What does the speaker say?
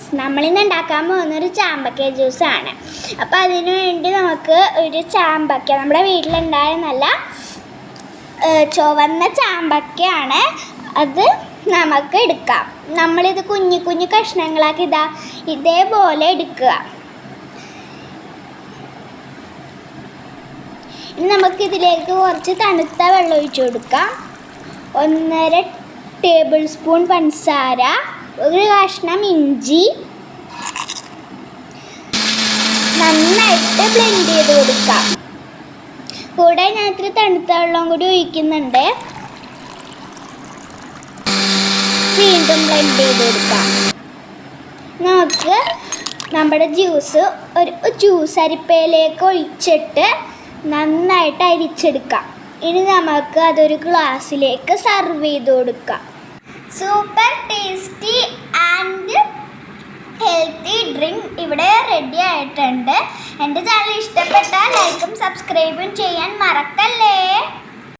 Friends നമ്മളിന്ന് ഉണ്ടാക്കാൻ പോകുന്നൊരു ചാമ്പക്ക ജ്യൂസാണ്. അപ്പോൾ അതിനു വേണ്ടി നമുക്ക് ഒരു ചാമ്പക്ക നമ്മുടെ വീട്ടിലുണ്ടായ നല്ല ചുവന്ന ചാമ്പക്കയാണ് അത് നമുക്ക് എടുക്കാം. നമ്മളിത് കുഞ്ഞു കുഞ്ഞു കഷ്ണങ്ങളാക്കി ഇതാ ഇതേപോലെ എടുക്കുക. ഇനി നമുക്ക് ഇതിലേക്ക് കുറച്ച് തണുത്ത വെള്ളം ഒഴിച്ചു കൊടുക്കാം. ഒന്നര ടേബിൾ സ്പൂൺ പഞ്ചസാര. ഒരു കഷ്ണം ഇഞ്ചി. നന്നായിട്ട് ബ്ലെൻഡ് ചെയ്ത് കൊടുക്കാം. കൂടെ ഞാൻ ഇത്തിരി തണുത്ത വെള്ളം കൂടി ഒഴിക്കുന്നുണ്ട്. വീണ്ടും ബ്ലെൻഡ് ചെയ്ത് കൊടുക്കാം. നമുക്ക് നമ്മുടെ ജ്യൂസ് ഒരു ജ്യൂസ് അരിപ്പയിലേക്ക് ഒഴിച്ചിട്ട് നന്നായിട്ട് അരിച്ചെടുക്കാം. ഇനി നമുക്ക് അതൊരു ഗ്ലാസ്സിലേക്ക് സർവ് ചെയ്ത് കൊടുക്കാം. Super tasty and healthy drink ഇവിടെ റെഡി ആയിട്ടുണ്ട്. എന്റെ ചാനൽ ഇഷ്ടപ്പെട്ടാൽ ലൈക്കും സബ്സ്ക്രൈബും ചെയ്യാൻ മറക്കല്ലേ?